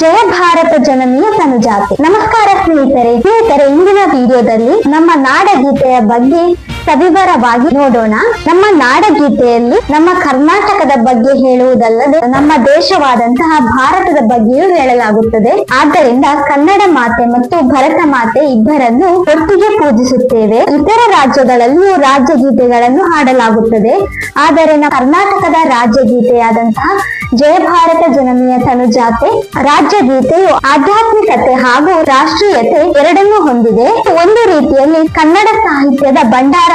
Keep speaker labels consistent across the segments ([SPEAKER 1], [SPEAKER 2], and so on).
[SPEAKER 1] ಜಯ ಭಾರತ ಜನನಿಯ ತನುಜಾತೆ. ನಮಸ್ಕಾರ ಸ್ನೇಹಿತರೆ ಸ್ನೇಹಿತರೆ ಇಂದಿನ ವಿಡಿಯೋದಲ್ಲಿ ನಮ್ಮ ನಾಡಗೀತೆಯ ಬಗ್ಗೆ ಸವಿವರವಾಗಿ ನೋಡೋಣ. ನಮ್ಮ ನಾಡಗೀತೆಯಲ್ಲಿ ನಮ್ಮ ಕರ್ನಾಟಕದ ಬಗ್ಗೆ ಹೇಳುವುದಲ್ಲದೆ ನಮ್ಮ ದೇಶವಾದಂತಹ ಭಾರತದ ಬಗ್ಗೆಯೂ ಹೇಳಲಾಗುತ್ತದೆ. ಆದ್ದರಿಂದ ಕನ್ನಡ ಮಾತೆ ಮತ್ತು ಭರತ ಮಾತೆ ಇಬ್ಬರನ್ನು ಒಟ್ಟಿಗೆ ಪೂಜಿಸುತ್ತೇವೆ. ಇತರ ರಾಜ್ಯಗಳಲ್ಲಿಯೂ ರಾಜ್ಯಗೀತೆಗಳನ್ನು ಹಾಡಲಾಗುತ್ತದೆ. ಆದರೆ ನಮ್ಮ ಕರ್ನಾಟಕದ ರಾಜ್ಯ ಗೀತೆಯಾದಂತಹ ಜಯ ಭಾರತ ಜನನಿಯ ತನುಜಾತೆ ರಾಜ್ಯಗೀತೆಯು ಆಧ್ಯಾತ್ಮಿಕತೆ ಹಾಗೂ ರಾಷ್ಟ್ರೀಯತೆ ಎರಡನ್ನೂ ಹೊಂದಿದೆ. ಒಂದು ರೀತಿಯಲ್ಲಿ ಕನ್ನಡ ಸಾಹಿತ್ಯದ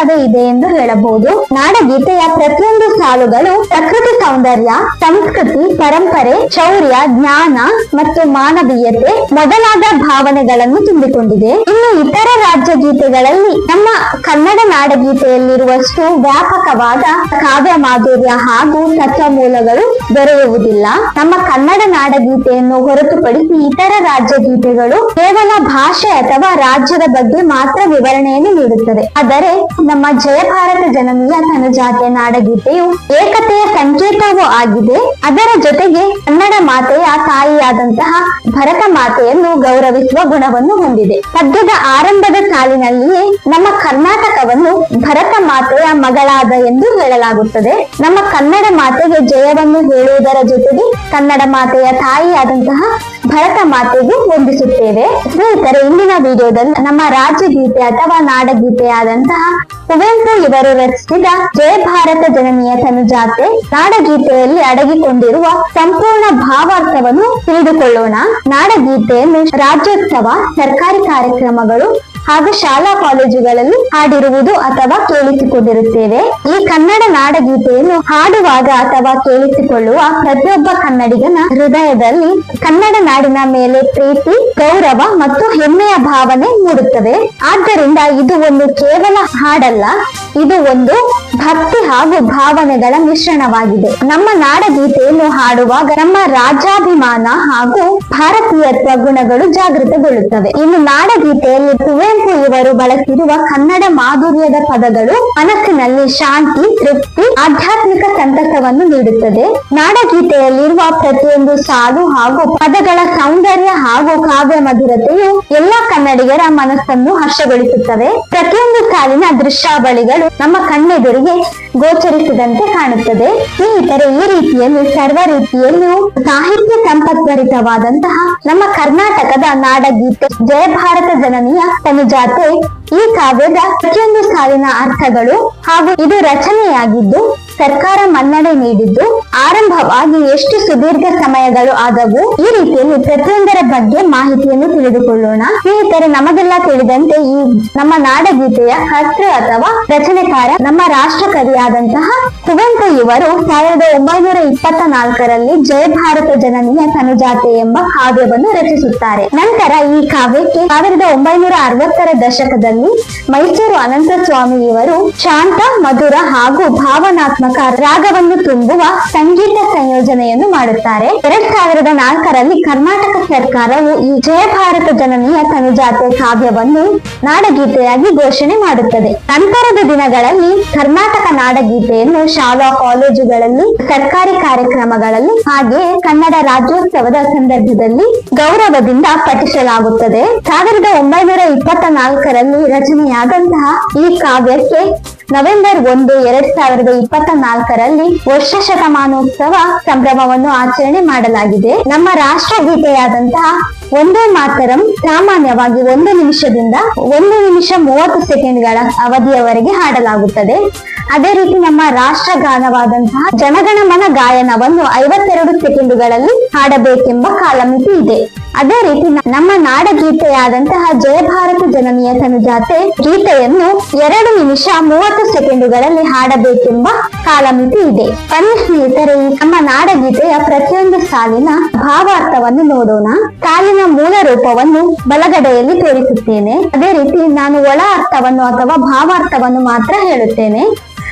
[SPEAKER 1] ಭಂಡಾರವೇ ಇದೆ ಎಂದು ಹೇಳಬಹುದು. ನಾಡಗೀತೆಯ ಪ್ರತಿಯೊಂದು ಸಾಲುಗಳು ಪ್ರಕೃತಿ ಸೌಂದರ್ಯ, ಸಂಸ್ಕೃತಿ, ಪರಂಪರೆ, ಶೌರ್ಯ, ಜ್ಞಾನ ಮತ್ತು ಮಾನವೀಯತೆ ಮೊದಲಾದ ಭಾವನೆಗಳನ್ನು ತುಂಬಿಕೊಂಡಿದೆ. ಇನ್ನು ಇತರ ರಾಜ್ಯ ಗೀತೆಗಳಲ್ಲಿ ನಮ್ಮ ಕನ್ನಡ ನಾಡಗೀತೆಯಲ್ಲಿರುವಷ್ಟು ವ್ಯಾಪಕವಾದ ಕಾವ್ಯ ಮಾಧುರ್ಯ ಹಾಗೂ ತತ್ವ ಮೂಲಗಳು ದೊರೆಯುವುದಿಲ್ಲ. ನಮ್ಮ ಕನ್ನಡ ನಾಡಗೀತೆಯನ್ನು ಹೊರತುಪಡಿಸಿ ಇತರ ರಾಜ್ಯ ಗೀತೆಗಳು ಕೇವಲ ಭಾಷೆ ಅಥವಾ ರಾಜ್ಯದ ಬಗ್ಗೆ ಮಾತ್ರ ವಿವರಣೆಯನ್ನು ನೀಡುತ್ತದೆ. ಆದರೆ ನಮ್ಮ ಜಯ ಭಾರತ ಜನನಿಯ ತನುಜಾತೆ ನಾಡಗೀತೆಯು ಏಕತೆಯ ಸಂಕೇತವೂ ಆಗಿದೆ. ಅದರ ಜೊತೆಗೆ ಕನ್ನಡ ಮಾತೆಯ ತಾಯಿಯಾದಂತಹ ಭರತ ಮಾತೆಯನ್ನು ಗೌರವಿಸುವ ಗುಣವನ್ನು ಹೊಂದಿದೆ. ಪದ್ಯದ ಆರಂಭದ ಸಾಲಿನಲ್ಲಿಯೇ ನಮ್ಮ ಕರ್ನಾಟಕವನ್ನು ಭರತ ಮಾತೆಯ ಮಗಳಾದ ಎಂದು ಹೇಳಲಾಗುತ್ತದೆ. ನಮ್ಮ ಕನ್ನಡ ಮಾತೆಗೆ ಜಯವನ್ನು ಹೇಳುವುದರ ಜೊತೆಗೆ ಕನ್ನಡ ಮಾತೆಯ ತಾಯಿಯಾದಂತಹ ಭರತ ಮಾತೆಗೂ ವಂದಿಸುತ್ತೇವೆ. ಸ್ನೇಹಿತರೆ, ಇಂದಿನ ವಿಡಿಯೋದಲ್ಲಿ ನಮ್ಮ ರಾಜ್ಯಗೀತೆ ಅಥವಾ ನಾಡಗೀತೆಯಾದಂತಹ ಕುವೆಂಪು ಇವರು ರಚಿಸಿದ ಜಯ ಭಾರತ ಜನನಿಯ ತನುಜಾತೆ ನಾಡಗೀತೆಯಲ್ಲಿ ಅಡಗಿಕೊಂಡಿರುವ ಸಂಪೂರ್ಣ ಭಾವಾರ್ಥವನ್ನು ತಿಳಿದುಕೊಳ್ಳೋಣ. ನಾಡಗೀತೆಯನ್ನು ರಾಜ್ಯೋತ್ಸವ, ಸರ್ಕಾರಿ ಕಾರ್ಯಕ್ರಮಗಳು ಹಾಗೂ ಶಾಲಾ ಕಾಲೇಜುಗಳಲ್ಲಿ ಹಾಡಿರುವುದು ಅಥವಾ ಕೇಳಿಸಿಕೊಂಡಿರುತ್ತೇವೆ. ಈ ಕನ್ನಡ ನಾಡಗೀತೆಯನ್ನು ಹಾಡುವಾಗ ಅಥವಾ ಕೇಳಿಸಿಕೊಳ್ಳುವ ಪ್ರತಿಯೊಬ್ಬ ಕನ್ನಡಿಗನ ಹೃದಯದಲ್ಲಿ ಕನ್ನಡ ನಾಡಿನ ಮೇಲೆ ಪ್ರೀತಿ, ಗೌರವ ಮತ್ತು ಹೆಮ್ಮೆಯ ಭಾವನೆ ಮೂಡುತ್ತದೆ. ಆದ್ದರಿಂದ ಇದು ಒಂದು ಕೇವಲ ಹಾಡಲ್ಲ, ಇದು ಒಂದು ಭಕ್ತಿ ಹಾಗೂ ಭಾವನೆಗಳ ಮಿಶ್ರಣವಾಗಿದೆ. ನಮ್ಮ ನಾಡಗೀತೆಯನ್ನು ಹಾಡುವಾಗ ನಮ್ಮ ರಾಜ್ಯಾಭಿಮಾನ ಹಾಗೂ ಭಾರತೀಯತ್ವ ಗುಣಗಳು ಜಾಗೃತಗೊಳ್ಳುತ್ತವೆ. ಇನ್ನು ನಾಡಗೀತೆಯಲ್ಲಿ ಕುವೆಂಪು ಇವರು ಬಳಸಿರುವ ಕನ್ನಡ ಮಾಧುರ್ಯದ ಪದಗಳು ಮನಸ್ಸಿನಲ್ಲಿ ಶಾಂತಿ, ತೃಪ್ತಿ, ಆಧ್ಯಾತ್ಮಿಕ ಸಂತಸವನ್ನು ನೀಡುತ್ತದೆ. ನಾಡಗೀತೆಯಲ್ಲಿರುವ ಪ್ರತಿಯೊಂದು ಸಾಲು ಹಾಗೂ ಪದಗಳ ಸೌಂದರ್ಯ ಹಾಗೂ ಕಾವ್ಯ ಮಧುರತೆಯು ಎಲ್ಲಾ ಕನ್ನಡಿಗರ ಮನಸ್ಸನ್ನು ಹರ್ಷಗೊಳಿಸುತ್ತವೆ. ಪ್ರತಿಯೊಂದು ಸಾಲಿನ ದೃಶ್ಯಾವಳಿಗಳು ನಮ್ಮ ಕಣ್ಣೆದುರಿಗೆ ಗೋಚರಿಸಿದಂತೆ ಕಾಣುತ್ತದೆ. ಸ್ನೇಹಿತರೆ, ಈ ರೀತಿಯಲ್ಲಿ ಸರ್ವ ರೀತಿಯಲ್ಲೂ ಸಾಹಿತ್ಯ ಸಂಪತ್ಭರಿತವಾದಂತಹ ನಮ್ಮ ಕರ್ನಾಟಕದ ನಾಡಗೀತೆ ಜಯ ಭಾರತ ಜನನಿಯ ತನುಜಾತೆ ಈ ಕಾವ್ಯದ ಪ್ರತಿಯೊಂದು ಸಾಲಿನ ಅರ್ಥಗಳು ಹಾಗೂ ಇದು ರಚನೆಯಾಗಿದ್ದು ಸರ್ಕಾರ ಮನ್ನಣೆ ನೀಡಿದ್ದು, ಆರಂಭವಾಗಿ ಎಷ್ಟು ಸುದೀರ್ಘ ಸಮಯಗಳು ಆದವು, ಈ ರೀತಿಯಲ್ಲಿ ಪ್ರತಿಯೊಂದರ ಬಗ್ಗೆ ಮಾಹಿತಿಯನ್ನು ತಿಳಿದುಕೊಳ್ಳೋಣ. ಸ್ನೇಹಿತರೆ, ನಮಗೆಲ್ಲ ತಿಳಿದಂತೆ ಈ ನಮ್ಮ ನಾಡಗೀತೆಯ ಕರ್ತೃ ಅಥವಾ ರಚನೆಕಾರ ನಮ್ಮ ರಾಷ್ಟ್ರಕವಿಯಾದಂತಹ ಕುವೆಂಪು ಇವರು ಸಾವಿರದ ಒಂಬೈನೂರ ಇಪ್ಪತ್ತ ನಾಲ್ಕರಲ್ಲಿ ಜಯ ಭಾರತ ಜನನಿಯ ತನುಜಾತೆ ಎಂಬ ಕಾವ್ಯವನ್ನು ರಚಿಸುತ್ತಾರೆ. ನಂತರ ಈ ಕಾವ್ಯಕ್ಕೆ ಸಾವಿರದ ಒಂಬೈನೂರ ಅರವತ್ತರ ದಶಕದಲ್ಲಿ ಮೈಸೂರು ಅನಂತ ಸ್ವಾಮಿ ಇವರು ಶಾಂತ, ಮಧುರ ಹಾಗೂ ಭಾವನಾತ್ಮಕ ರಾಗವನ್ನು ತುಂಬುವ ಸಂಗೀತ ಸಂಯೋಜನೆಯನ್ನು ಮಾಡುತ್ತಾರೆ. ಎರಡ್ ಸಾವಿರದ ನಾಲ್ಕರಲ್ಲಿ ಕರ್ನಾಟಕ ಸರ್ಕಾರವು ಈ ಜಯ ಭಾರತ ಜನನಿಯ ತನುಜಾತೆ ಕಾವ್ಯವನ್ನು ನಾಡಗೀತೆಯಾಗಿ ಘೋಷಣೆ ಮಾಡುತ್ತದೆ. ನಂತರದ ದಿನಗಳಲ್ಲಿ ಕರ್ನಾಟಕ ನಾಡಗೀತೆಯನ್ನು ಶಾಲಾ ಕಾಲೇಜುಗಳಲ್ಲಿ, ಸರ್ಕಾರಿ ಕಾರ್ಯಕ್ರಮಗಳಲ್ಲಿ ಹಾಗೆಯೇ ಕನ್ನಡ ರಾಜ್ಯೋತ್ಸವದ ಸಂದರ್ಭದಲ್ಲಿ ಗೌರವದಿಂದ ಪಠಿಸಲಾಗುತ್ತದೆ. ಸಾವಿರದ ಒಂಬೈನೂರ ಇಪ್ಪತ್ತ ನಾಲ್ಕರಲ್ಲಿ ರಚನೆಯಾದಂತಹ ಈ ಕಾವ್ಯಕ್ಕೆ ನವೆಂಬರ್ ಒಂದು, ಎರಡ್ ಸಾವಿರದ ಇಪ್ಪತ್ತ ನಾಲ್ಕರಲ್ಲಿ ವರ್ಷ ಶತಮಾನೋತ್ಸವ ಸಂಭ್ರಮವನ್ನು ಆಚರಣೆ ಮಾಡಲಾಗಿದೆ. ನಮ್ಮ ರಾಷ್ಟ್ರಗೀತೆಯಾದಂತಹ ಒಂದೇ ಮಾತರಂ ಸಾಮಾನ್ಯವಾಗಿ ಒಂದು ನಿಮಿಷದಿಂದ ಒಂದು ನಿಮಿಷ ಮೂವತ್ತು ಸೆಕೆಂಡ್ಗಳ ಅವಧಿಯವರೆಗೆ ಹಾಡಲಾಗುತ್ತದೆ. ಅದೇ ರೀತಿ ನಮ್ಮ ರಾಷ್ಟ್ರ ಗಾನವಾದಂತಹ ಜನಗಣಮನ ಗಾಯನವನ್ನು ಐವತ್ತೆರಡು ಸೆಕೆಂಡುಗಳಲ್ಲಿ ಹಾಡಬೇಕೆಂಬ ಕಾಲಮಿತಿ ಇದೆ. ಅದೇ ರೀತಿ ನಮ್ಮ ನಾಡಗೀತೆಯಾದಂತಹ ಜಯ ಭಾರತ ಜನನಿಯ ತನುಜಾತೆ ಗೀತೆಯನ್ನು ಎರಡು ನಿಮಿಷ ಮೂವತ್ತು ಸೆಕೆಂಡುಗಳಲ್ಲಿ ಹಾಡಬೇಕೆಂಬ ಕಾಲಮಿತಿ ಇದೆ. ಬನ್ನಿ ಸ್ನೇಹಿತರೆ ನಮ್ಮ ನಾಡಗೀತೆಯ ಪ್ರತಿಯೊಂದು ಸಾಲಿನ ಭಾವಾರ್ಥವನ್ನು ನೋಡೋಣ. ಸಾಲಿನ ಮೂಲ ರೂಪವನ್ನು ಬಲಗಡೆಯಲ್ಲಿ ತೋರಿಸುತ್ತೇನೆ. ಅದೇ ರೀತಿ ನಾನು ಒಳ ಅರ್ಥವನ್ನು ಅಥವಾ ಭಾವಾರ್ಥವನ್ನು ಮಾತ್ರ ಹೇಳುತ್ತೇನೆ.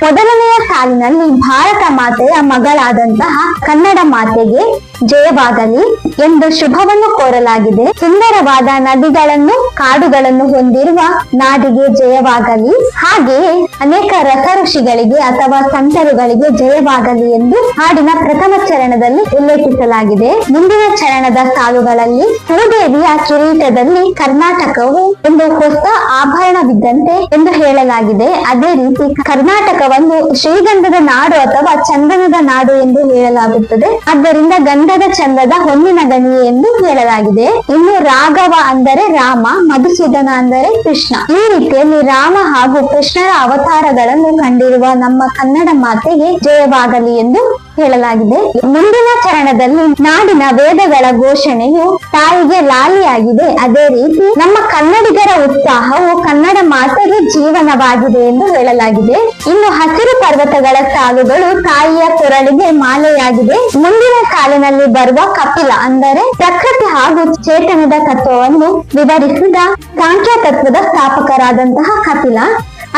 [SPEAKER 1] ಮೊದಲನೆಯ ಸಾಲಿನಲ್ಲಿ ಭಾರತ ಮಾತೆಯ ಮಗಳಾದಂತಹ ಕನ್ನಡ ಮಾತೆಗೆ ಜಯವಾಗಲಿ ಎಂದು ಶುಭವನ್ನು ಕೋರಲಾಗಿದೆ. ಸುಂದರವಾದ ನದಿಗಳನ್ನು, ಕಾಡುಗಳನ್ನು ಹೊಂದಿರುವ ನಾಡಿಗೆ ಜಯವಾಗಲಿ. ಹಾಗೆಯೇ ಅನೇಕ ರಥ ಋಷಿಗಳಿಗೆ ಅಥವಾ ಸಂತರುಗಳಿಗೆ ಜಯವಾಗಲಿ ಎಂದು ಹಾಡಿನ ಪ್ರಥಮ ಚರಣದಲ್ಲಿ ಉಲ್ಲೇಖಿಸಲಾಗಿದೆ. ಮುಂದಿನ ಚರಣದ ಸಾಲುಗಳಲ್ಲಿ ಭೂದೇವಿಯ ಕಿರೀಟದಲ್ಲಿ ಕರ್ನಾಟಕವು ಒಂದು ಹೊಸ ಆಭರಣವಿದ್ದಂತೆ ಎಂದು ಹೇಳಲಾಗಿದೆ. ಅದೇ ರೀತಿ ಕರ್ನಾಟಕವನ್ನು ಶ್ರೀಗಂಧದ ನಾಡು ಅಥವಾ ಚಂದನದ ನಾಡು ಎಂದು ಹೇಳಲಾಗುತ್ತದೆ. ಆದ್ದರಿಂದ ಗಂಧದ ಚಂದದ ಹೊನ್ನಿನ ಗಣಿ ಎಂದು ಹೇಳಲಾಗಿದೆ. ಇನ್ನು ರಾಘವ ಅಂದರೆ ರಾಮ, ಮಧುಸೂದನ ಅಂದರೆ ಕೃಷ್ಣ. ಈ ರೀತಿಯಲ್ಲಿ ರಾಮ ಹಾಗೂ ಕೃಷ್ಣರ ಅವತಾರಗಳನ್ನು ಕಂಡಿರುವ ನಮ್ಮ ಕನ್ನಡ ಮಾತೆಗೆ ಜಯವಾಗಲಿ ಎಂದು ಹೇಳಲಾಗಿದೆ. ಮುಂದಿನ ಚರಣದಲ್ಲಿ ನಾಡಿನ ವೇದಗಳ ಘೋಷಣೆಯು ತಾಯಿಗೆ ಲಾಲಿಯಾಗಿದೆ. ಅದೇ ರೀತಿ ನಮ್ಮ ಕನ್ನಡಿಗರ ಉತ್ಸಾಹವು ಕನ್ನಡ ಮಾತೆಗೆ ಜೀವನವಾಗಿದೆ ಎಂದು ಹೇಳಲಾಗಿದೆ. ಇನ್ನು ಹಸಿರು ಪರ್ವತಗಳ ಸಾಲುಗಳು ತಾಯಿಯ ಕೊರಳಿಗೆ ಮಾಲೆಯಾಗಿದೆ. ಮುಂದಿನ ಸಾಲಿನಲ್ಲಿ ಬರುವ ಕಪಿಲ ಅಂದರೆ ಪ್ರಕೃತಿ ಹಾಗೂ ಚೇತನದ ತತ್ವವನ್ನು ವಿವರಿಸಿದ ಸಾಂಖ್ಯ ತತ್ವದ ಸ್ಥಾಪಕರಾದಂತಹ ಕಪಿಲ.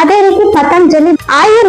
[SPEAKER 1] ಅದೇ ರೀತಿ ಪತಂಜಲಿ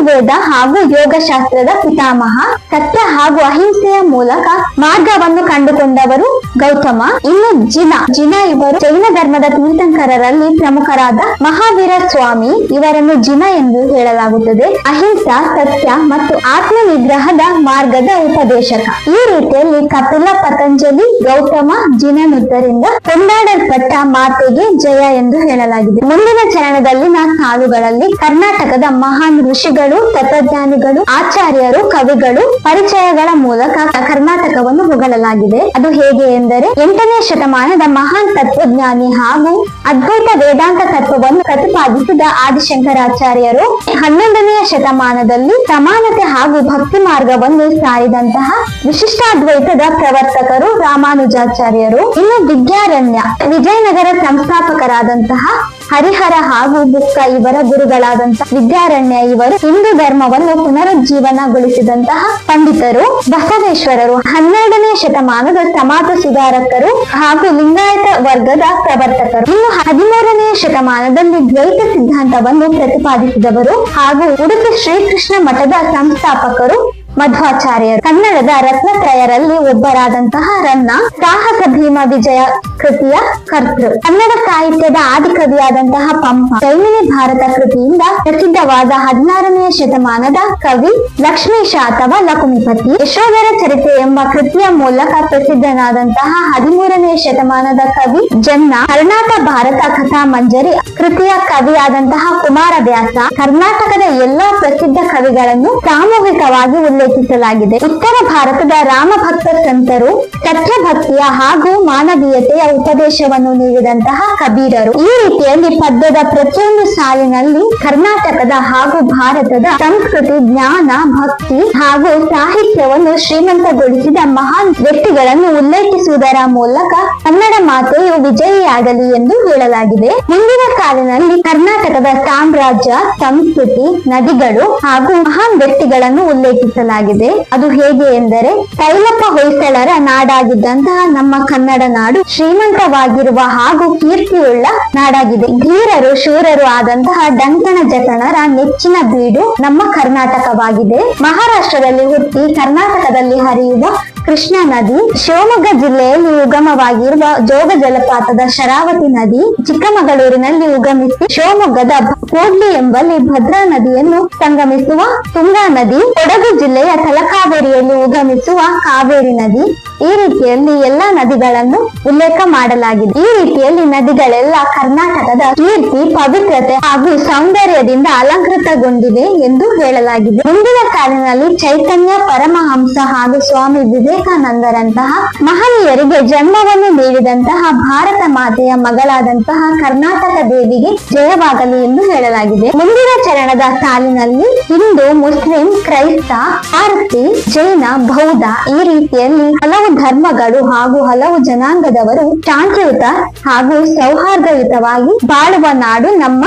[SPEAKER 1] ಆಯುರ್ವೇದ ಹಾಗೂ ಯೋಗಶಾಸ್ತ್ರದ ಪಿತಾಮಹ ಸತ್ಯ ಹಾಗೂ ಅಹಿಂಸೆಯ ಮೂಲಕ ಮಾರ್ಗವನ್ನು ಕಂಡುಕೊಂಡವರು ಗೌತಮ, ಇನ್ನು ಜಿನ. ಜಿನ ಇವರು ಜೈನ ಧರ್ಮದ ತೀರ್ಥಂಕರರಲ್ಲಿ ಪ್ರಮುಖರಾದ ಮಹಾವೀರ ಸ್ವಾಮಿ. ಇವರನ್ನು ಜಿನ ಎಂದು ಹೇಳಲಾಗುತ್ತದೆ. ಅಹಿಂಸಾ, ಸತ್ಯ ಮತ್ತು ಆತ್ಮ ನಿಗ್ರಹದ ಮಾರ್ಗದ ಉಪದೇಶಕ. ಈ ರೀತಿಯಲ್ಲಿ ಕಪಿಲ ಪತಂಜಲಿ ಗೌತಮ ಜಿನನುತ್ತರಿಂದ ಕೊಂಡಾಡಲ್ಪಟ್ಟ ಮಾತೆಗೆ ಜಯ ಎಂದು ಹೇಳಲಾಗಿದೆ. ಮುಂದಿನ ಚರಣದಲ್ಲಿನ ಸಾಲುಗಳಲ್ಲಿ ಕರ್ನಾಟಕದ ಮಹಾನ್ ಋಷಿಗಳು ತತ್ವಜ್ಞಾನಿಗಳು ಆಚಾರ್ಯರು, ಕವಿಗಳು ಪರಿಚಯಗಳ ಮೂಲಕ ಕರ್ನಾಟಕವನ್ನು ಹೊಗಳಲಾಗಿದೆ ಅದು ಹೇಗೆ ಎಂದರೆ ಎಂಟನೇ ಶತಮಾನದ ಮಹಾನ್ ತತ್ವಜ್ಞಾನಿ ಹಾಗೂ ಅದ್ವೈತ ವೇದಾಂತ ತತ್ವವನ್ನು ಪ್ರತಿಪಾದಿಸಿದ ಆದಿಶಂಕರಾಚಾರ್ಯರು ಹನ್ನೊಂದನೆಯ ಶತಮಾನದಲ್ಲಿ ಸಮಾನತೆ ಹಾಗೂ ಭಕ್ತಿ ಮಾರ್ಗವನ್ನು ಸಾರಿದಂತಹ ವಿಶಿಷ್ಟಾದ್ವೈತದ ಪ್ರವರ್ತಕರು ರಾಮಾನುಜಾಚಾರ್ಯರು. ಇನ್ನು ವಿದ್ಯಾರಣ್ಯ ವಿಜಯನಗರ ಸಂಸ್ಥಾಪಕರಾದಂತಹ ಹರಿಹರ ಹಾಗೂ ಬುಕ್ಕ ಇವರ ಗುರುಗಳಾದಂತಹ ವಿದ್ಯಾರಣ್ಯ ಇವರು ಹಿಂದೂ ಧರ್ಮವನ್ನು ಪುನರುಜ್ಜೀವನಗೊಳಿಸಿದಂತಹ ಪಂಡಿತರು, ಬಸವೇಶ್ವರರು, ಹನ್ನೆರಡನೇ ಶತಮಾನದ ಸಮಾಜ ಸುಧಾರಕರು ಹಾಗೂ ಲಿಂಗಾಯತ ವರ್ಗದ ಪ್ರವರ್ತಕರು. ಇನ್ನು ಹದಿಮೂರನೇ ಶತಮಾನದಲ್ಲಿ ದ್ವೈತ ಸಿದ್ಧಾಂತವನ್ನು ಪ್ರತಿಪಾದಿಸಿದವರು ಹಾಗೂ ಉಡುಪಿ ಶ್ರೀಕೃಷ್ಣ ಮಠದ ಸಂಸ್ಥಾಪಕರು, ಮಧ್ವಾಚಾರ್ಯರು. ಕನ್ನಡದ ರತ್ನತ್ರಯರಲ್ಲಿ ಒಬ್ಬರಾದಂತಹ ರನ್ನ, ಸಾಹಸ ಭೀಮ ವಿಜಯ ಕೃತಿಯ ಕರ್ತೃ. ಕನ್ನಡ ಸಾಹಿತ್ಯದ ಆದಿಕವಿಯಾದಂತಹ ಪಂಪ. ಜೈಮಿನಿ ಭಾರತ ಕೃತಿಯಿಂದ ಪ್ರಸಿದ್ಧವಾದ ಹದಿನಾರನೆಯ ಶತಮಾನದ ಕವಿ ಲಕ್ಷ್ಮೀಶ ಅಥವಾ ಲಕುಮಿಪತಿ. ಯಶೋಧರ ಚರಿತ್ರೆ ಎಂಬ ಕೃತಿಯ ಮೂಲಕ ಪ್ರಸಿದ್ಧನಾದಂತಹ ಹದಿಮೂರನೆಯ ಶತಮಾನದ ಕವಿ ಜನ್ನ. ಕರ್ನಾಟ ಭಾರತ ಕಥಾ ಮಂಜರಿ ಕೃತಿಯ ಕವಿಯಾದಂತಹ ಕುಮಾರವ್ಯಾಸ ಕರ್ನಾಟಕದ ಎಲ್ಲಾ ಪ್ರಸಿದ್ಧ ಕವಿಗಳನ್ನು ಸಾಮೂಹಿಕವಾಗಿ ಉಲ್ಲೇಖಿಸಲಾಗಿದೆ. ಉತ್ತರ ಭಾರತದ ರಾಮಭಕ್ತ ಸಂತರು, ಸತ್ಯಭಕ್ತಿಯ ಹಾಗೂ ಮಾನವೀಯತೆಯ ಉಪದೇಶವನ್ನು ನೀಡಿದಂತಹ ಕಬೀರರು ಈ ರೀತಿಯಲ್ಲಿ ಪದ್ಯದ ಪ್ರತಿಯೊಂದು ಸಾಲಿನಲ್ಲಿ ಕರ್ನಾಟಕದ ಹಾಗೂ ಭಾರತದ ಸಂಸ್ಕೃತಿ, ಜ್ಞಾನ, ಭಕ್ತಿ ಹಾಗೂ ಸಾಹಿತ್ಯವನ್ನು ಶ್ರೀಮಂತಗೊಳಿಸಿದ ಮಹಾನ್ ವ್ಯಕ್ತಿಗಳನ್ನು ಉಲ್ಲೇಖಿಸುವುದರ ಮೂಲಕ ಕನ್ನಡ ಮಾತೆಯು ವಿಜಯಿಯಾಗಲಿ ಎಂದು ಹೇಳಲಾಗಿದೆ. ಮುಂದಿನ ಕಾಲದಲ್ಲಿ ಕರ್ನಾಟಕದ ಸಾಮ್ರಾಜ್ಯ, ಸಂಸ್ಕೃತಿ, ನದಿಗಳು ಹಾಗೂ ಮಹಾನ್ ವ್ಯಕ್ತಿಗಳನ್ನು ಉಲ್ಲೇಖಿಸಲಾಗಿದೆ. ಅದು ಹೇಗೆ ಎಂದರೆ, ತೈಲಪ್ಪ ಹೊಯ್ಸಳರ ನಾಡಾಗಿದ್ದಂತಹ ನಮ್ಮ ಕನ್ನಡ ನಾಡು ಶ್ರೀಮಂತವಾಗಿರುವ ಹಾಗೂ ಕೀರ್ತಿಯುಳ್ಳ ನಾಡಾಗಿದೆ. ಧೀರರು, ಶೂರರು ಆದಂತಹ ಡಂಕಣ ಜಟಣರ ನೆಚ್ಚಿನ ಬೀಡು ನಮ್ಮ ಕರ್ನಾಟಕವಾಗಿದೆ. ಮಹಾರಾಷ್ಟ್ರದಲ್ಲಿ ಹುಟ್ಟಿ ಕರ್ನಾಟಕದಲ್ಲಿ ಹರಿಯುವ ಕೃಷ್ಣಾ ನದಿ ಶಿವಮೊಗ್ಗ ಜಿಲ್ಲೆಯಲ್ಲಿ ಉಗಮವಾಗಿರುವ ಜೋಗ ಜಲಪಾತದ ಶರಾವತಿ ನದಿ ಚಿಕ್ಕಮಗಳೂರಿನಲ್ಲಿ ಉಗಮಿಸಿ ಶಿವಮೊಗ್ಗದ ಕೋಡ್ಲಿ ಎಂಬಲ್ಲಿ ಭದ್ರಾ ನದಿಯನ್ನು ಸಂಗಮಿಸುವ ತುಂಗಾ ನದಿ ಕೊಡಗು ಜಿಲ್ಲೆಯ ತಲಕಾವೇರಿಯಲ್ಲಿ ಉಗಮಿಸುವ ಕಾವೇರಿ ನದಿ. ಈ ರೀತಿಯಲ್ಲಿ ಎಲ್ಲಾ ನದಿಗಳನ್ನು ಉಲ್ಲೇಖ ಮಾಡಲಾಗಿದೆ. ಈ ರೀತಿಯಲ್ಲಿ ನದಿಗಳೆಲ್ಲ ಕರ್ನಾಟಕದ ಕೀರ್ತಿ, ಪವಿತ್ರತೆ ಹಾಗೂ ಸೌಂದರ್ಯದಿಂದ ಅಲಂಕೃತಗೊಂಡಿವೆ ಎಂದು ಹೇಳಲಾಗಿದೆ. ಮುಂದಿನ ಕಾಲಿನಲ್ಲಿ ಚೈತನ್ಯ, ಪರಮಹಂಸ ಹಾಗೂ ಸ್ವಾಮಿ ವಿವೇಕಾನಂದರಂತಹ ಮಹನೀಯರಿಗೆ ಜನ್ಮವನ್ನು ನೀಡಿದಂತಹ ಭಾರತ ಮಾತೆಯ ಮಗಳಾದಂತಹ ಕರ್ನಾಟಕ ದೇವಿಗೆ ಜಯವಾಗಲಿ ಎಂದು ಹೇಳಲಾಗಿದೆ. ಮುಂದಿನ ಚರಣದ ಸಾಲಿನಲ್ಲಿ ಹಿಂದೂ, ಮುಸ್ಲಿಂ, ಕ್ರೈಸ್ತ ಪಾರ್ಸಿ ಜೈನ, ಬೌದ್ಧ ಈ ರೀತಿಯಲ್ಲಿ ಹಲವು ಧರ್ಮಗಳು ಹಾಗೂ ಹಲವು ಜನಾಂಗದವರು ಶಾಂತಿಯುತ ಹಾಗೂ ಸೌಹಾರ್ದಯುತವಾಗಿ ಬಾಳುವ ನಾಡು ನಮ್ಮ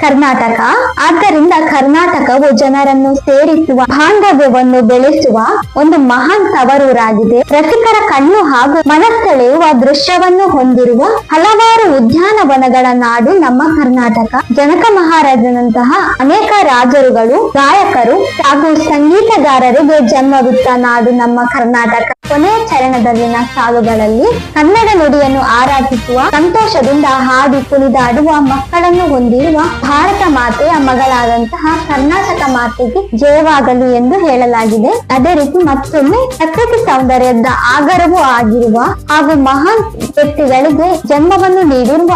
[SPEAKER 1] ಕರ್ನಾಟಕ. ಆದ್ದರಿಂದ ಕರ್ನಾಟಕವು ಜನರನ್ನು ಸೇರಿಸುವ ಬಾಂಧವ್ಯವನ್ನು ಬೆಳೆಸುವ ಒಂದು ಮಹಾನ್ ತವರೂರಾಗಿದೆ. ರಸಿಕರ ಕಣ್ಣು ಹಾಗೂ ಮನಸ್ಸೆಳೆಯುವ ದೃಶ್ಯವನ್ನು ಹೊಂದಿರುವ ಹಲವಾರು ಉದ್ಯಾನವನಗಳ ನಾಡು ನಮ್ಮ ಕರ್ನಾಟಕ. ಜನಕ ಮಹಾರಾಜನಂತಹ ಅನೇಕ ರಾಜರುಗಳು, ಗಾಯಕರು ಹಾಗೂ ಸಂಗೀತಗಾರರಿಗೆ ಜನ್ಮವಿತ್ತ ನಾಡು ನಮ್ಮ ಕರ್ನಾಟಕ. ಕೊನೆಯ ಚರಣದಲ್ಲಿನ ಸಾಲುಗಳಲ್ಲಿ ಕನ್ನಡ ನುಡಿಯನ್ನು ಆರಾಧಿಸುವ ಸಂತೋಷದಿಂದ ಹಾಡಿ ಕುಣಿದಾಡುವ ಮಕ್ಕಳನ್ನು ಹೊಂದಿರುವ ಭಾರತ ಮಾತೆಯ ಮಗಳಾದಂತಹ ಕರ್ನಾಟಕ ಮಾತೆಗೆ ಜಯವಾಗಲಿ ಎಂದು ಹೇಳಲಾಗಿದೆ. ಅದೇ ರೀತಿ ಮತ್ತೊಮ್ಮೆ ಪ್ರಕೃತಿ ಸೌಂದರ್ಯದ ಆಗರವೂ ಆಗಿರುವ ಹಾಗೂ ಮಹಾನ್ ವ್ಯಕ್ತಿಗಳಿಗೆ ಜನ್ಮವನ್ನು ನೀಡಿರುವ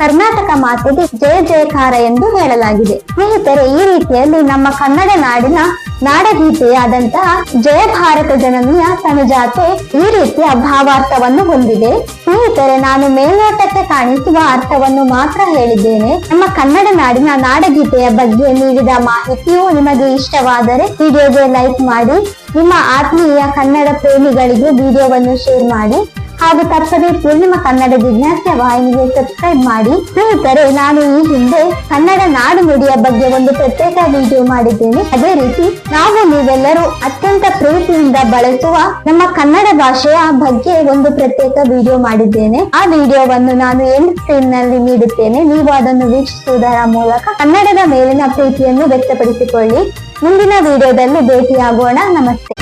[SPEAKER 1] ಕರ್ನಾಟಕ ಮಾತೆಗೆ ಜಯ ಜಯಕಾರ ಎಂದು ಹೇಳಲಾಗಿದೆ. ಸ್ನೇಹಿತರೆ, ಈ ರೀತಿಯಲ್ಲಿ ನಮ್ಮ ಕನ್ನಡ ನಾಡಿನ ನಾಡಗೀತೆಯಾದಂತಹ ಜಯ ಭಾರತ ಜನನಿಯ ತನುಜಾತೆ ಈ ರೀತಿಯ ಭಾವಾರ್ಥವನ್ನು ಹೊಂದಿದೆ. ಸ್ನೇಹಿತರೆ, ನಾನು ಮೇಲ್ನೋಟಕ್ಕೆ ಕಾಣಿಸುವ ಅರ್ಥವನ್ನು ಮಾತ್ರ ಹೇಳಿದ್ದೇನೆ. ನಮ್ಮ ಕನ್ನಡ ನಾಡಿನ ನಾಡಗೀತೆಯ ಬಗ್ಗೆ ನೀಡಿದ ಮಾಹಿತಿಯು ನಿಮಗೆ ಇಷ್ಟವಾದರೆ ವಿಡಿಯೋಗೆ ಲೈಕ್ ಮಾಡಿ, ನಿಮ್ಮ ಆತ್ಮೀಯ ಕನ್ನಡ ಪ್ರೇಮಿಗಳಿಗೆ ವಿಡಿಯೋವನ್ನು ಶೇರ್ ಮಾಡಿ ಹಾಗೂ ತಪ್ಪದೆ ಪೂರ್ಣಿಮಾ ಕನ್ನಡ ಜಿಜ್ಞಾಸೆ ವಾಹಿನಿಗೆ ಸಬ್ಸ್ಕ್ರೈಬ್ ಮಾಡಿ. ಸ್ನೇಹಿತರೆ, ನಾನು ಈ ಹಿಂದೆ ಕನ್ನಡ ನಾಡು ನುಡಿಯ ಬಗ್ಗೆ ಒಂದು ಪ್ರತ್ಯೇಕ ವಿಡಿಯೋ ಮಾಡಿದ್ದೇನೆ. ಅದೇ ರೀತಿ ನಾವು ನೀವೆಲ್ಲರೂ ಅತ್ಯಂತ ಪ್ರೀತಿಯಿಂದ ಬಳಸುವ ನಮ್ಮ ಕನ್ನಡ ಭಾಷೆಯ ಬಗ್ಗೆ ಒಂದು ಪ್ರತ್ಯೇಕ ವಿಡಿಯೋ ಮಾಡಿದ್ದೇನೆ. ಆ ವಿಡಿಯೋವನ್ನು ನಾನು ಎಂಡ್ ಸ್ಕ್ರೀನ್ನಲ್ಲಿ ನೀಡುತ್ತೇನೆ. ನೀವು ಅದನ್ನು ವೀಕ್ಷಿಸುವುದರ ಮೂಲಕ ಕನ್ನಡದ ಮೇಲಿನ ಪ್ರೀತಿಯನ್ನು ವ್ಯಕ್ತಪಡಿಸಿಕೊಳ್ಳಿ. ಮುಂದಿನ ವಿಡಿಯೋದಲ್ಲಿ ಭೇಟಿಯಾಗೋಣ. ನಮಸ್ತೆ.